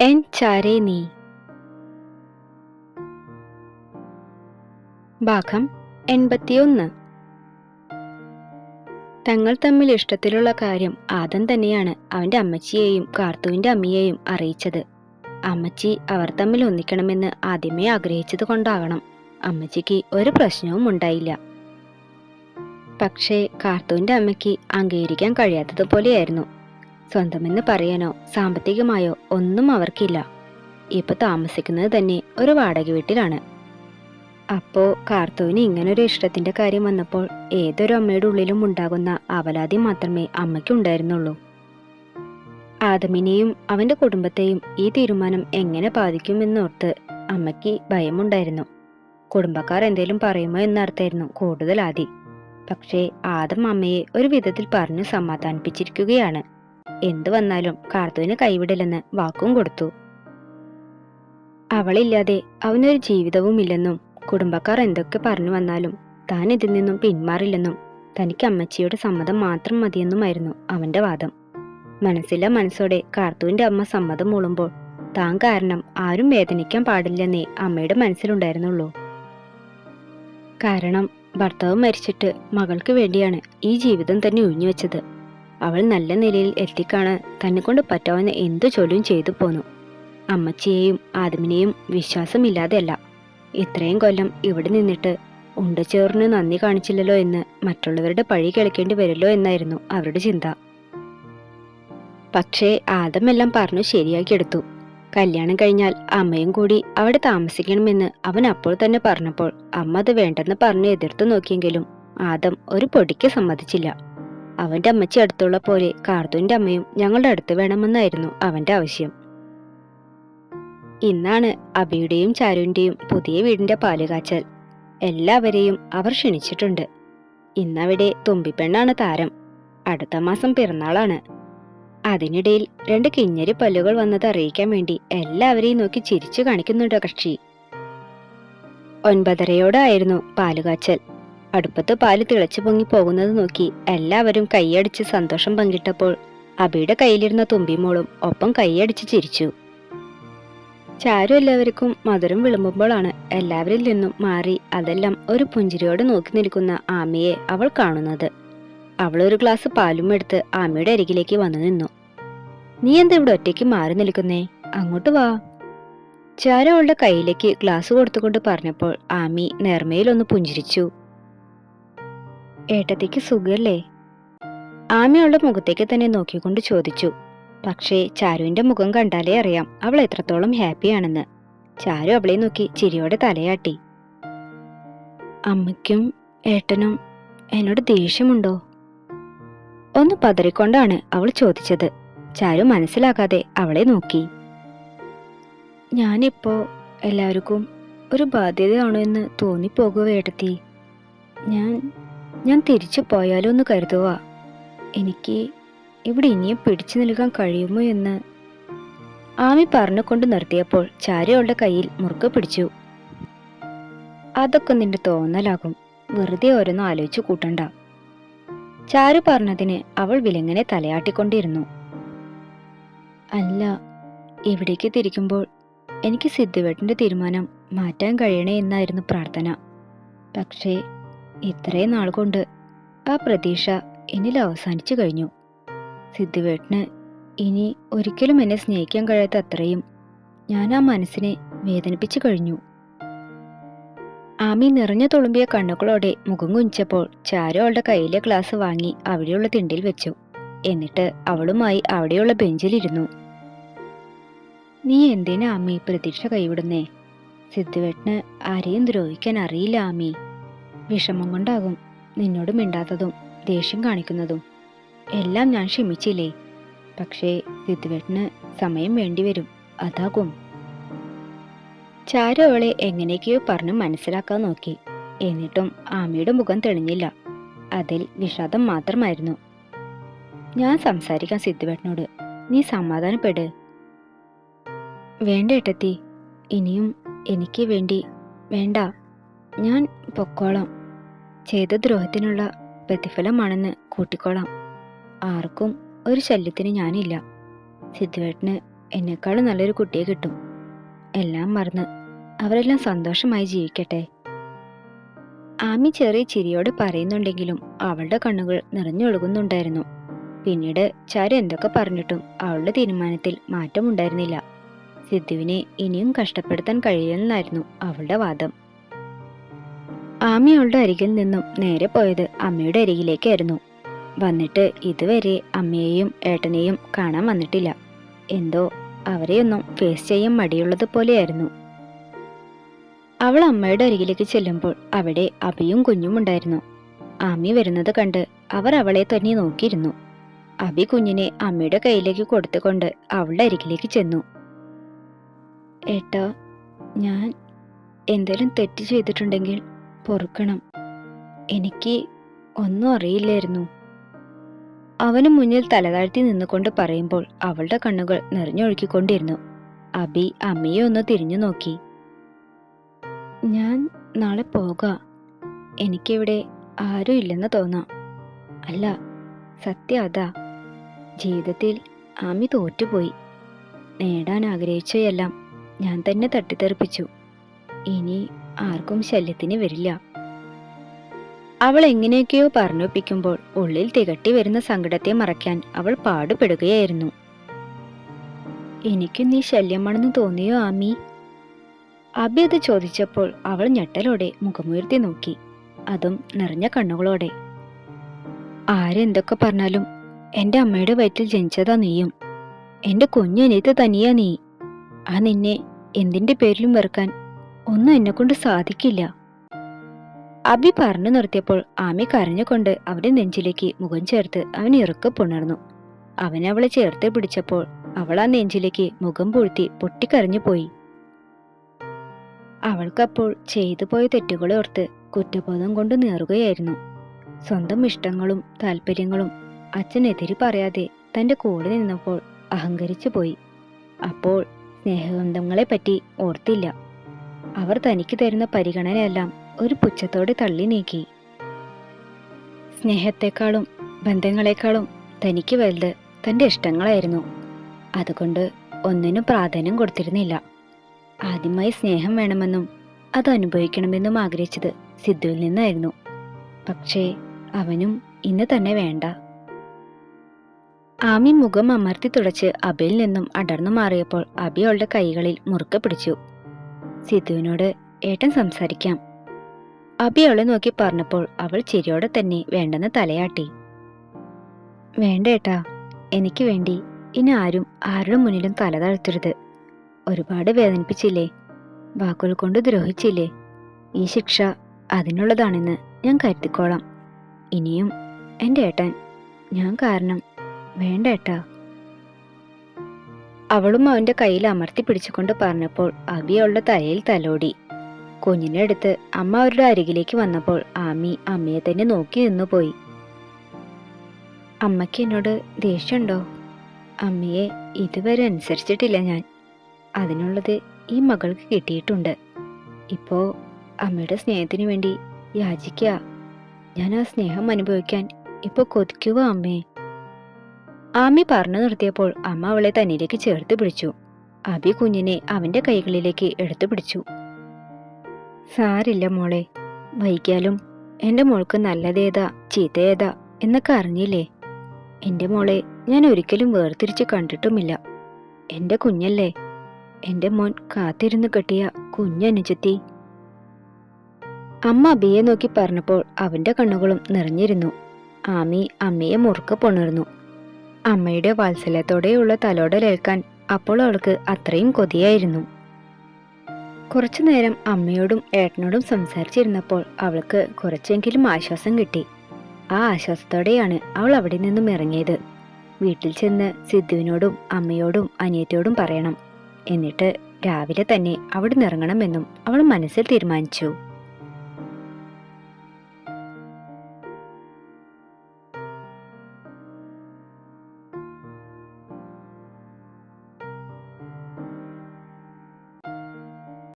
N ചാരേ നീ. ഭാഗം എൺപത്തിയൊന്ന്. തങ്ങൾ തമ്മിൽ ഇഷ്ടത്തിലുള്ള കാര്യം ആദം തന്നെയാണ് അവന്റെ അമ്മച്ചിയെയും കാർത്തുവിന്റെ അമ്മയെയും അറിയിച്ചത്. അമ്മച്ചി അവർ തമ്മിൽ ഒന്നിക്കണമെന്ന് ആദ്യമേ ആഗ്രഹിച്ചത് കൊണ്ടാകണം. അമ്മച്ചിക്ക് ഒരു പ്രശ്നവും ഉണ്ടായില്ല. പക്ഷേ കാർത്തുവിന്റെ അമ്മയ്ക്ക് അംഗീകരിക്കാൻ കഴിയാത്തതുപോലെയായിരുന്നു. സ്വന്തമെന്ന് പറയാനോ സാമ്പത്തികമായോ ഒന്നും അവർക്കില്ല. ഇപ്പൊ താമസിക്കുന്നത് തന്നെ ഒരു വാടക വീട്ടിലാണ്. അപ്പോ കാർത്തുവിന് ഇങ്ങനൊരു ഇഷ്ടത്തിന്റെ കാര്യം വന്നപ്പോൾ ഏതൊരു അമ്മയുടെ ഉള്ളിലും ഉണ്ടാകുന്ന അവലാതി മാത്രമേ അമ്മയ്ക്കുണ്ടായിരുന്നുള്ളൂ ആദമിനെയും അവന്റെ കുടുംബത്തെയും ഈ തീരുമാനം എങ്ങനെ ബാധിക്കുമെന്നോർത്ത് അമ്മയ്ക്ക് ഭയമുണ്ടായിരുന്നു. കുടുംബക്കാർ എന്തേലും പറയുമോ എന്നർത്ഥമായിരുന്നു കൂടുതൽ ആദി. പക്ഷേ ആദം അമ്മയെ ഒരു വിധത്തിൽ പറഞ്ഞു സമാധാനിപ്പിച്ചിരിക്കുകയാണ്. എന്തു വന്നാലും കാർത്തുവിന് കൈവിടില്ലെന്ന് വാക്കും കൊടുത്തു. അവളില്ലാതെ അവനൊരു ജീവിതവുമില്ലെന്നും കുടുംബക്കാർ എന്തൊക്കെ പറഞ്ഞു വന്നാലും താൻ ഇതിൽ നിന്നും പിന്മാറില്ലെന്നും തനിക്ക് അമ്മച്ചിയുടെ സമ്മതം മാത്രം മതിയെന്നുമായിരുന്നു അവന്റെ വാദം. മനസ്സില്ല മനസ്സോടെ കാർത്തുവിന്റെ അമ്മ സമ്മതം മൂളുമ്പോൾ താൻ കാരണം ആരും വേദനിക്കാൻ പാടില്ലെന്നേ അമ്മയുടെ മനസ്സിലുണ്ടായിരുന്നുള്ളൂ. കാരണം ഭർത്താവ് മരിച്ചിട്ട് മകൾക്ക് വേണ്ടിയാണ് ഈ ജീവിതം തന്നെ ഒഴിഞ്ഞുവെച്ചത്. അവൾ നല്ല നിലയിൽ എത്തിക്കാണാൻ തന്നെ കൊണ്ട് പറ്റാവുന്ന എന്തു ജോലിയും ചെയ്തു പോന്നു. അമ്മച്ചിയെയും ആദമിനെയും വിശ്വാസമില്ലാതെയല്ല. ഇത്രയും കൊല്ലം ഇവിടെ നിന്നിട്ട് ഉണ്ടച്ചേറിന് നന്ദി കാണിച്ചില്ലല്ലോ എന്ന് മറ്റുള്ളവരുടെ പഴി കേൾക്കേണ്ടി വരുമല്ലോ എന്നായിരുന്നു അവരുടെ ചിന്ത. പക്ഷേ ആദമെല്ലാം പറഞ്ഞു ശരിയാക്കിയെടുത്തു. കല്യാണം കഴിഞ്ഞാൽ അമ്മയും കൂടി അവിടെ താമസിക്കണമെന്ന് അവൻ അപ്പോൾ തന്നെ പറഞ്ഞപ്പോൾ അമ്മ അത് വേണ്ടെന്ന് പറഞ്ഞു എതിർത്തു നോക്കിയെങ്കിലും ആദം ഒരു പൊടിക്ക് സമ്മതിച്ചില്ല. അവന്റെ അമ്മച്ചി അടുത്തുള്ള പോലെ കാർത്തുവിന്റെ അമ്മയും ഞങ്ങളുടെ അടുത്ത് വേണമെന്നായിരുന്നു അവന്റെ ആവശ്യം. ഇന്നാണ് അബിയുടെയും ചാരുവിന്റെയും പുതിയ വീടിന്റെ പാലുകാച്ചൽ എല്ലാവരെയും അവർ ക്ഷണിച്ചിട്ടുണ്ട്. ഇന്നവിടെ തുമ്പിപ്പെണ്ണാണ് താരം. അടുത്ത മാസം പിറന്നാളാണ്. അതിനിടയിൽ രണ്ട് കിഞ്ഞരി പല്ലുകൾ വന്നത് അറിയിക്കാൻ വേണ്ടി എല്ലാവരെയും നോക്കി ചിരിച്ചു കാണിക്കുന്നുണ്ട് കക്ഷി? ഒൻപതരയോടായിരുന്നു പാലുകാച്ചൽ അടുപ്പത്ത് പാൽ തിളച്ചു പൊങ്ങി പോകുന്നത് നോക്കി എല്ലാവരും കൈയടിച്ച് സന്തോഷം പങ്കിട്ടപ്പോൾ അബിയുടെ കയ്യിലിരുന്ന തുമ്പിമോളും ഒപ്പം കൈയടിച്ച് ചിരിച്ചു. ചാരു എല്ലാവർക്കും മധുരം വിളുമ്പുമ്പോഴാണ് എല്ലാവരിൽ നിന്നും മാറി അതെല്ലാം ഒരു പുഞ്ചിരിയോടെ നോക്കി നിൽക്കുന്ന ആമയെ അവൾ കാണുന്നത്. അവൾ ഒരു ഗ്ലാസ് പാലും എടുത്ത് ആമയുടെ അരികിലേക്ക് വന്നു നിന്നു. നീ എന്താ ഇവിടെ ഒറ്റയ്ക്ക് മാറി നിൽക്കുന്നേ? അങ്ങോട്ട് വാ. ചാരു അവളുടെ കയ്യിലേക്ക് ഗ്ലാസ് കൊടുത്തുകൊണ്ട് പറഞ്ഞപ്പോൾ ആമി നേർമയിലൊന്ന് പുഞ്ചിരിച്ചു. ഏട്ടത്തിക്ക് സുഖല്ലേ? ആമയുള്ള മുഖത്തേക്ക് തന്നെ നോക്കിക്കൊണ്ട് ചോദിച്ചു. പക്ഷേ ചാരുവിന്റെ മുഖം കണ്ടാലേ അറിയാം അവൾ എത്രത്തോളം ഹാപ്പിയാണെന്ന്. ചാരു അവളെ നോക്കി ചിരിയോടെ തലയാട്ടി. അമ്മയ്ക്കും ഏട്ടനും എന്നോട് ദേഷ്യമുണ്ടോ? ഒന്ന് പതറിക്കൊണ്ടാണ് അവൾ ചോദിച്ചത്. ചാരു മനസ്സിലാക്കാതെ അവളെ നോക്കി. ഞാനിപ്പോ എല്ലാവർക്കും ഒരു ബാധ്യതയാണോ എന്ന് തോന്നിപ്പോകുക ഏട്ടത്തി? ഞാൻ ഞാൻ തിരിച്ചു പോയാലോ എന്ന് കരുതുക എനിക്ക് ഇവിടെ ഇനിയും പിടിച്ചു നിൽക്കാൻ കഴിയുമോ എന്ന്. ആമി പറഞ്ഞുകൊണ്ട് നിർത്തിയപ്പോൾ ചാരയുടെ കയ്യിൽ മുറുക്ക് പിടിച്ചു. അതൊക്കെ നിന്റെ തോന്നലാകും. വെറുതെ ഓരോന്ന് ആലോചിച്ചു കൂട്ടണ്ട. ചാരു പറഞ്ഞതിന് അവൾ വിലങ്ങനെ തലയാട്ടിക്കൊണ്ടിരുന്നു. അല്ല ഇവിടേക്ക് തിരിക്കുമ്പോൾ എനിക്ക് സിദ്ധുവേട്ടന്റെ തീരുമാനം മാറ്റാൻ കഴിയണേ എന്നായിരുന്നു പ്രാർത്ഥന. പക്ഷേ ഇത്രയും നാൾ കൊണ്ട് ആ പ്രതീക്ഷ എന്നിൽ അവസാനിച്ചു കഴിഞ്ഞു. സിദ്ധുവേട്ടന് ഇനി ഒരിക്കലും എന്നെ സ്നേഹിക്കാൻ കഴിയാത്ത അത്രയും ഞാൻ ആ മനസ്സിനെ വേദനിപ്പിച്ചു കഴിഞ്ഞു. ആമി നിറഞ്ഞു തുളുമ്പിയ കണ്ണുകളോടെ മുഖം കുഞ്ചപ്പോൾ ചാരു അവളുടെ കയ്യിലെ ഗ്ലാസ് വാങ്ങി അവിടെയുള്ള തിണ്ടിൽ വെച്ചു. എന്നിട്ട് അവളുമായി അവിടെയുള്ള ബെഞ്ചിലിരുന്നു നീ എന്തിനാ ആമി പ്രതീക്ഷ കൈവിടുന്നേ? സിദ്ധുവേട്ടന് ആരെയും ദ്രോഹിക്കാൻ അറിയില്ല ആമി. വിഷമം കൊണ്ടാകും. നിന്നോട് മിണ്ടാത്തതും ദേഷ്യം കാണിക്കുന്നതും. എല്ലാം ഞാൻ ക്ഷമിച്ചില്ലേ? പക്ഷേ സിദ്ധുവേട്ടന് സമയം വേണ്ടിവരും അതാകും. ചാരു അവളെ എങ്ങനെയൊക്കെയോ പറഞ്ഞു മനസ്സിലാക്കാൻ നോക്കി. എന്നിട്ടും ആമയുടെ മുഖം തെളിഞ്ഞില്ല. അതിൽ വിഷാദം മാത്രമായിരുന്നു. ഞാൻ സംസാരിക്കാം സിദ്ധുവേട്ടനോട്. നീ സമാധാനപ്പെട്. വേണ്ട ഏട്ടത്തി. ഇനിയും എനിക്ക് വേണ്ടി വേണ്ട. ഞാൻ പൊക്കോളാം. ചെയ്ത ദ്രോഹത്തിനുള്ള പ്രതിഫലമാണെന്ന് കൂട്ടിക്കോളാം. ആർക്കും ഒരു ശല്യത്തിന് ഞാനില്ല. സിദ്ധുവേട്ടന് എന്നെക്കാളും നല്ലൊരു കുട്ടിയെ കിട്ടും. എല്ലാം മറന്ന് അവരെല്ലാം സന്തോഷമായി ജീവിക്കട്ടെ. ആമി ചെറിയ ചിരിയോട് പറയുന്നുണ്ടെങ്കിലും അവളുടെ കണ്ണുകൾ നിറഞ്ഞൊഴുകുന്നുണ്ടായിരുന്നു. പിന്നീട് ചാരു എന്തൊക്കെ പറഞ്ഞിട്ടും അവളുടെ തീരുമാനത്തിൽ മാറ്റമുണ്ടായിരുന്നില്ല. സിദ്ധുവിനെ ഇനിയും കഷ്ടപ്പെടുത്താൻ കഴിയില്ലെന്നായിരുന്നു അവളുടെ വാദം. ആമി അവളുടെ അരികിൽ നിന്നും നേരെ പോയത് അമ്മയുടെ അരികിലേക്കായിരുന്നു. വന്നിട്ട് ഇതുവരെ അമ്മയെയും ഏട്ടനെയും കാണാൻ വന്നിട്ടില്ല. എന്തോ അവരെയൊന്നും ഫേസ് ചെയ്യാൻ മടിയുള്ളത് പോലെയായിരുന്നു. അവൾ അമ്മയുടെ അരികിലേക്ക് ചെല്ലുമ്പോൾ അവിടെ അബിയും കുഞ്ഞും ഉണ്ടായിരുന്നു. ആമി വരുന്നത് കണ്ട് അവർ അവളെ തന്നെ നോക്കിയിരുന്നു. അബി കുഞ്ഞിനെ അമ്മയുടെ കയ്യിലേക്ക് കൊടുത്തുകൊണ്ട് അവളുടെ അരികിലേക്ക് ചെന്നു. ഏട്ടാ ഞാൻ എന്തെങ്കിലും തെറ്റ് ചെയ്തിട്ടുണ്ടെങ്കിൽ പൊറുക്കണം. എനിക്ക് ഒന്നും അറിയില്ലായിരുന്നു. അവന് മുന്നിൽ തലതാഴ്ത്തി നിന്നുകൊണ്ട് പറയുമ്പോൾ അവളുടെ കണ്ണുകൾ നിറഞ്ഞൊഴുക്കിക്കൊണ്ടിരുന്നു. അബി അമ്മയെ ഒന്ന് തിരിഞ്ഞു നോക്കി. ഞാൻ നാളെ പോകാം. എനിക്കിവിടെ ആരും ഇല്ലെന്ന് തോന്നാം. അല്ല സത്യം അതാ. ജീവിതത്തിൽ ആമി തോറ്റുപോയി. നേടാൻ ആഗ്രഹിച്ചവയെല്ലാം ഞാൻ തന്നെ തട്ടിത്തെറിപ്പിച്ചു. ഇനി ആർക്കും ശല്യത്തിന് വരില്ല. അവൾ എങ്ങനെയൊക്കെയോ പറഞ്ഞൊപ്പിക്കുമ്പോൾ ഉള്ളിൽ തികട്ടി വരുന്ന സങ്കടത്തെ മറയ്ക്കാൻ അവൾ പാടുപെടുകയായിരുന്നു. എനിക്കും നീ ശല്യമാണെന്ന് തോന്നിയോ ആമി? അബി അത് ചോദിച്ചപ്പോൾ അവൾ ഞെട്ടലോടെ മുഖമുയർത്തി നോക്കി അതും നിറഞ്ഞ കണ്ണുകളോടെ. ആരെന്തൊക്കെ പറഞ്ഞാലും എന്റെ അമ്മയുടെ വയറ്റിൽ ജനിച്ചതാ നീയും. എന്റെ കുഞ്ഞനിയത്ത് തനിയാ നീ. ആ നിന്നെ എന്തിന്റെ പേരിലും വെറുക്കാൻ ഒന്നും എന്നെ കൊണ്ട് സാധിക്കില്ല. അബി പറഞ്ഞു നിർത്തിയപ്പോൾ ആമി കരഞ്ഞുകൊണ്ട് അവന്റെ നെഞ്ചിലേക്ക് മുഖം ചേർത്ത് അവൻ ഇറക്കെ പുണർന്നു. അവൻ അവളെ ചേർത്ത് പിടിച്ചപ്പോൾ അവൾ ആ നെഞ്ചിലേക്ക് മുഖം പൂഴ്ത്തി പൊട്ടിക്കരഞ്ഞു പോയി. അവൾക്കപ്പോൾ ചെയ്തു പോയ തെറ്റുകളെ ഓർത്ത് കുറ്റബോധം കൊണ്ട് നേറുകയായിരുന്നു. സ്വന്തം ഇഷ്ടങ്ങളും താല്പര്യങ്ങളും അച്ഛനെതിരി പറയാതെ തന്റെ കൂടെ നിന്നപ്പോൾ അഹങ്കരിച്ചു പോയി. അപ്പോൾ സ്നേഹബന്ധങ്ങളെ പറ്റി ഓർത്തില്ല. അവർ തനിക്ക് തരുന്ന പരിഗണനയെല്ലാം ഒരു പുച്ഛത്തോടെ തള്ളി നീക്കി. സ്നേഹത്തെക്കാളും ബന്ധങ്ങളെക്കാളും തനിക്ക് വലുത് തന്റെ ഇഷ്ടങ്ങളായിരുന്നു. അതുകൊണ്ട് ഒന്നിനും പ്രാധാന്യം കൊടുത്തിരുന്നില്ല. ആദ്യമായി സ്നേഹം വേണമെന്നും അത് അനുഭവിക്കണമെന്നും ആഗ്രഹിച്ചത് സിദ്ധുവിൽ നിന്നായിരുന്നു. പക്ഷേ അവനും ഇന്ന് തന്നെ വേണ്ട. ആമി മുഖം അമർത്തി തുടച്ച് അബിയിൽ നിന്നും അടർന്നു മാറിയപ്പോൾ അബി അവളുടെ കൈകളിൽ മുറുക്കെ പിടിച്ചു. സിദ്ധുവിനോട് ഏട്ടൻ സംസാരിക്കാം. അബി അവളെ നോക്കി പറഞ്ഞപ്പോൾ അവൾ ചിരിയോടെ തന്നെ വേണ്ടെന്ന് തലയാട്ടി. വേണ്ട ഏട്ടാ എനിക്ക് വേണ്ടി ഇനി ആരും ആരുടെ മുന്നിലും തല താഴ്ത്തരുത്. ഒരുപാട് വേദനിപ്പിച്ചില്ലേ വാക്കുകൾ കൊണ്ട് ദ്രോഹിച്ചില്ലേ ഈ ശിക്ഷ അതിനുള്ളതാണെന്ന് ഞാൻ കരുതിക്കോളാം. ഇനിയും എന്റെ ഏട്ടൻ ഞാൻ കാരണം വേണ്ട ഏട്ടാ. അവളും അവന്റെ കയ്യിൽ അമർത്തി പിടിച്ചുകൊണ്ട് പറഞ്ഞപ്പോൾ അബി അവളുടെ തലയിൽ തലോടി. കുഞ്ഞിനെ അടുത്ത് അമ്മ അവരുടെ അരികിലേക്ക് വന്നപ്പോൾ ആമി അമ്മയെ തന്നെ നോക്കി നിന്നു പോയി. അമ്മയ്ക്ക് എന്നോട് ദേഷ്യമുണ്ടോ? അമ്മയെ ഇതുവരെ അനുസരിച്ചിട്ടില്ല ഞാൻ. അതിനുള്ളത് ഈ മകൾക്ക് കിട്ടിയിട്ടുണ്ട്. ഇപ്പോ അമ്മയുടെ സ്നേഹത്തിന് വേണ്ടി യാചിക്കുക. ഞാൻ ആ സ്നേഹം അനുഭവിക്കാൻ ഇപ്പൊ കൊതിക്കുക അമ്മേ? ആമി പറഞ്ഞു നിർത്തിയപ്പോൾ അമ്മ അവളെ തന്നിലേക്ക് ചേർത്ത് പിടിച്ചു. അബി കുഞ്ഞിനെ അവന്റെ കൈകളിലേക്ക് എടുത്തു പിടിച്ചു. സാരില്ല മോളെ വൈകിയാലും എന്റെ മോൾക്ക് നല്ലതേതാ ചീത്തയേതാ എന്നൊക്കെ അറിഞ്ഞില്ലേ? എന്റെ മോളെ ഞാൻ ഒരിക്കലും വേർതിരിച്ച് കണ്ടിട്ടുമില്ല. എന്റെ കുഞ്ഞല്ലേ എന്റെ മോൻ കാത്തിരുന്ന് കെട്ടിയ കുഞ്ഞനുജത്തി. അമ്മ അബിയെ നോക്കി പറഞ്ഞപ്പോൾ അവന്റെ കണ്ണുകളും നിറഞ്ഞിരുന്നു. ആമി അമ്മയെ മുറുക്കെ പുണർന്നു. അമ്മയുടെ വാത്സല്യത്തോടെയുള്ള തലോടലേൽക്കാൻ അപ്പോൾ അവൾക്ക് അത്രയും കൊതിയായിരുന്നു. കുറച്ചു നേരം അമ്മയോടും ഏട്ടനോടും സംസാരിച്ചിരുന്നപ്പോൾ അവൾക്ക് കുറച്ചെങ്കിലും ആശ്വാസം കിട്ടി. ആ ആശ്വാസത്തോടെയാണ് അവൾ അവിടെ നിന്നും ഇറങ്ങിയത്. വീട്ടിൽ ചെന്ന് സിദ്ധുവിനോടും അമ്മയോടും അനിയത്തിയോടും പറയണം. എന്നിട്ട് രാവിലെ തന്നെ അവിടെ നിന്ന് ഇറങ്ങണമെന്നും അവൾ മനസ്സിൽ തീരുമാനിച്ചു.